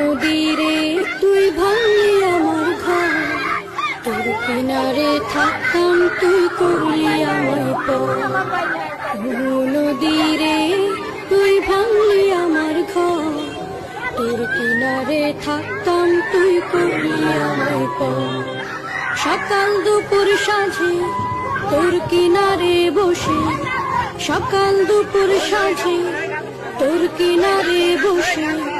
নদীরে, তুই ভাঙলি আমার ঘর। তোর কিনারে থাকতাম তুই করলি আমায় পর। নদীরে, তুই ভাঙলি আমার ঘর। তোর কিনারে থাকতাম তুই করলি আমায় পর। সকাল দুপুর সাঁঝে তোর কিনারে বসে। সকাল দুপুর সাঁঝে তোর কিনারে বসে।